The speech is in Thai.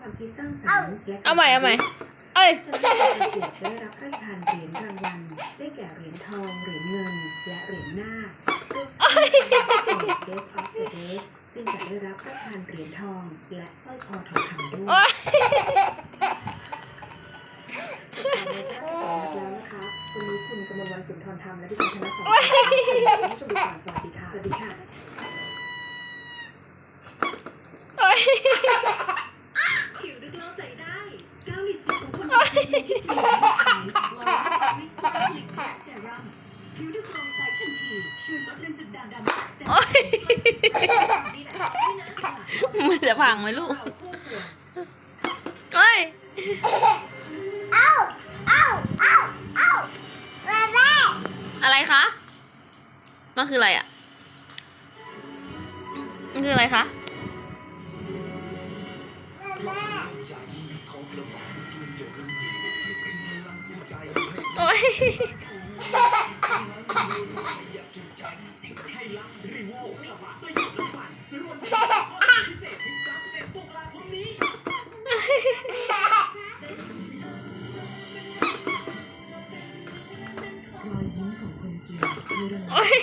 ความคิดสร้างสรรค์และเอาใหม่เอาใหม่เอ้ยชนะการประกวดได้รับพระราชทานเหรียญรางวัลได้แก่เหรียญทองเหรียญเงินและเหรียญหน้าค Best of the Best ซึ่งจะได้รับพระราชทานเหรียญทองและสร้อยคอทองคำด้วยโอ๊ยสุดท้ายแล้วนะคะวันนี้คุณกมลวันสุนทรธรรมและดิฉันธนสรคุณผู้ชมดูก่อนสวัสดีค่ะสวัสดีค่ะ โอ๊ย ผิวดูกลอใสได้เจ้าลิ มันจะพังไหมลูกเฮ้ยเอาเอาเอาเอาแม่แม่อะไรคะมันคืออะไรอะมันคืออะไรคะ โอ๊ยรอยยิ้มของคนกินคือเรื่องโอ๊ย